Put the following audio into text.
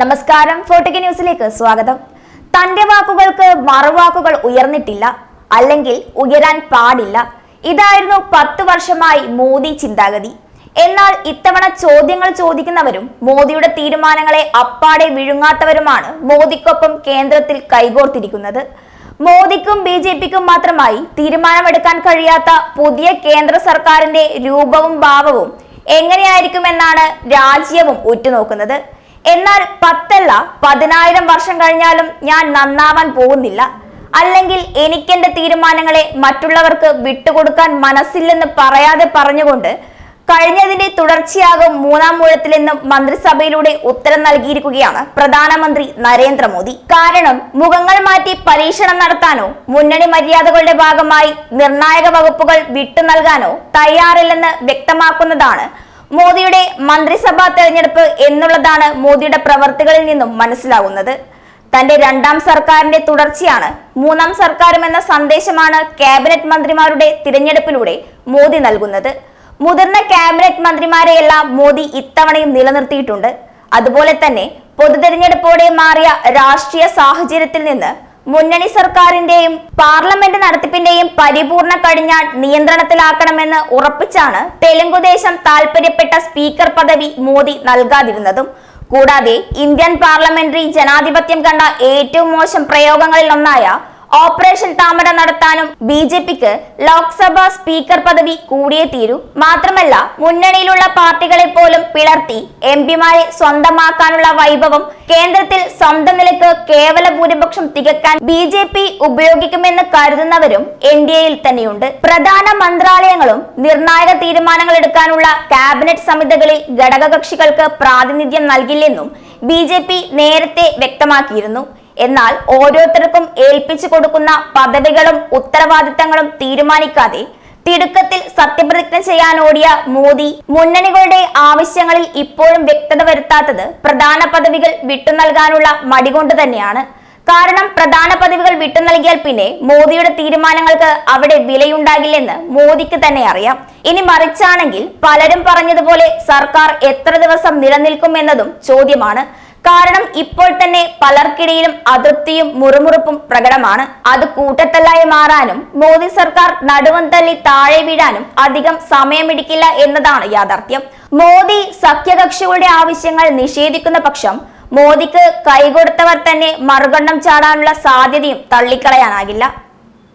നമസ്കാരം ഫോർട്ടിക് ന്യൂസിലേക്ക് സ്വാഗതം. തന്റെ വാക്കുകൾക്ക് മറുവാക്കുകൾ ഉയർന്നിട്ടില്ല അല്ലെങ്കിൽ ഉയരാൻ പാടില്ല. ഇതായിരുന്നു പത്ത് വർഷമായി മോദി ചിന്താഗതി. എന്നാൽ ഇത്തവണ ചോദ്യങ്ങൾ ചോദിക്കുന്നവരും മോദിയുടെ തീരുമാനങ്ങളെ അപ്പാടെ വിഴുങ്ങാത്തവരുമാണ് മോദിക്കൊപ്പം കേന്ദ്രത്തിൽ കൈകോർത്തിരിക്കുന്നത്. മോദിക്കും ബി ജെ പിക്കും മാത്രമായി തീരുമാനമെടുക്കാൻ കഴിയാത്ത പുതിയ കേന്ദ്ര സർക്കാരിന്റെ രൂപവും ഭാവവും എങ്ങനെയായിരിക്കുമെന്നാണ് രാജ്യവും ഉറ്റുനോക്കുന്നത്. എന്നാൽ പത്തല്ല പതിനായിരം വർഷം കഴിഞ്ഞാലും ഞാൻ നന്നാവാൻ പോകുന്നില്ല. അല്ലെങ്കിൽ എനിക്കെന്റെ തീരുമാനങ്ങളെ മറ്റുള്ളവർക്ക് വിട്ടുകൊടുക്കാൻ മനസ്സില്ലെന്ന് പറയാതെ പറഞ്ഞുകൊണ്ട് കഴിഞ്ഞതിന്റെ തുടർച്ചയാകും മൂന്നാം മൂഴത്തിൽ നിന്നും മന്ത്രിസഭയിലൂടെ ഉത്തരം നൽകിയിരിക്കുകയാണ് പ്രധാനമന്ത്രി നരേന്ദ്രമോദി. കാരണം മുഖങ്ങൾ മാറ്റി പരീക്ഷണം നടത്താനോ മുന്നണി മര്യാദകളുടെ ഭാഗമായി നിർണായക വകുപ്പുകൾ വിട്ടു നൽകാനോ തയ്യാറില്ലെന്ന് വ്യക്തമാക്കുന്നതാണ് മോദിയുടെ മന്ത്രിസഭാ തെരഞ്ഞെടുപ്പ് എന്നുള്ളതാണ് മോദിയുടെ പ്രവർത്തികളിൽ നിന്നും മനസ്സിലാകുന്നത് തന്റെ രണ്ടാം സർക്കാരിന്റെ തുടർച്ചയാണ് മൂന്നാം സർക്കാരും എന്ന സന്ദേശമാണ് ക്യാബിനറ്റ് മന്ത്രിമാരുടെ തിരഞ്ഞെടുപ്പിലൂടെ മോദി നൽകുന്നത്. മുതിർന്ന ക്യാബിനറ്റ് മന്ത്രിമാരെയെല്ലാം മോദി ഇത്തവണയും നിലനിർത്തിയിട്ടുണ്ട്. അതുപോലെ തന്നെ പൊതുതെരഞ്ഞെടുപ്പോടെ മാറിയ രാഷ്ട്രീയ സാഹചര്യത്തിൽ നിന്ന് മുന്നണി സർക്കാരിന്റെയും പാർലമെന്റ് നടത്തിപ്പിന്റെയും പരിപൂർണ കഴിഞ്ഞാൽ നിയന്ത്രണത്തിലാക്കണമെന്ന് ഉറപ്പിച്ചാണ് തെലുങ്കുദേശം താൽപര്യപ്പെട്ട സ്പീക്കർ പദവി മോദി നൽകാതിരുന്നതും. കൂടാതെ ഇന്ത്യൻ പാർലമെന്ററി ജനാധിപത്യം കണ്ട ഏറ്റവും മോശം പ്രയോഗങ്ങളിൽ ഒന്നായ ഓപ്പറേഷൻ താമര നടത്താനും ബി ജെ പിക്ക് ലോക്സഭാ സ്പീക്കർ പദവി കൂടിയേ തീരൂ മാത്രമല്ല മുന്നണിയിലുള്ള പാർട്ടികളെ പോലും പിളർത്തി എം പിമാരെ സ്വന്തമാക്കാനുള്ള വൈഭവം കേന്ദ്രത്തിൽ സ്വന്തം നിലയ്ക്ക് കേവല ഭൂരിപക്ഷം തികക്കാൻ ബി ജെ പി ഉപയോഗിക്കുമെന്ന് കരുതുന്നവരും എൻ ഡി എയിൽ തന്നെയുണ്ട്. പ്രധാന മന്ത്രാലയങ്ങളും നിർണായക തീരുമാനങ്ങൾ എടുക്കാനുള്ള ക്യാബിനറ്റ് സമിതികളിൽ ഘടകകക്ഷികൾക്ക് പ്രാതിനിധ്യം നൽകില്ലെന്നും ബി നേരത്തെ വ്യക്തമാക്കിയിരുന്നു. എന്നാൽ ഓരോരുത്തർക്കും ഏൽപ്പിച്ചു കൊടുക്കുന്ന പദവികളും ഉത്തരവാദിത്തങ്ങളും തീരുമാനിക്കാതെ തിടുക്കത്തിൽ സത്യപ്രതിജ്ഞ ചെയ്യാൻ ഓടിയ മോദി മുന്നണികളുടെ ആവശ്യങ്ങളിൽ ഇപ്പോഴും വ്യക്തത വരുത്താത്തത് പ്രധാന പദവികൾ വിട്ടു നൽകാനുള്ള മടികൊണ്ട് തന്നെയാണ്. കാരണം പ്രധാന പദവികൾ വിട്ടു നൽകിയാൽ പിന്നെ മോദിയുടെ തീരുമാനങ്ങൾക്ക് അവിടെ വിലയുണ്ടാകില്ലെന്ന് മോദിക്ക് തന്നെ അറിയാം. ഇനി മറിച്ചാണെങ്കിൽ പലരും പറഞ്ഞതുപോലെ സർക്കാർ എത്ര ദിവസം നിലനിൽക്കും എന്നതും ചോദ്യമാണ്. കാരണം ഇപ്പോൾ തന്നെ പലർക്കിടയിലും അതൃപ്തിയും മുറുമുറുപ്പും പ്രകടമാണ്. അത് കൂട്ടത്തല്ലായി മാറാനും മോദി സർക്കാർ നടുവം തല്ലി താഴെ വീഴാനും അധികം സമയമെടുക്കില്ല എന്നതാണ് യാഥാർത്ഥ്യം. മോദി സഖ്യകക്ഷികളുടെ ആവശ്യങ്ങൾ നിഷേധിക്കുന്ന പക്ഷം മോദിക്ക് കൈകൊടുത്തവർ തന്നെ മറുകണ്ഠം ചാടാനുള്ള സാധ്യതയും തള്ളിക്കളയാനാകില്ല.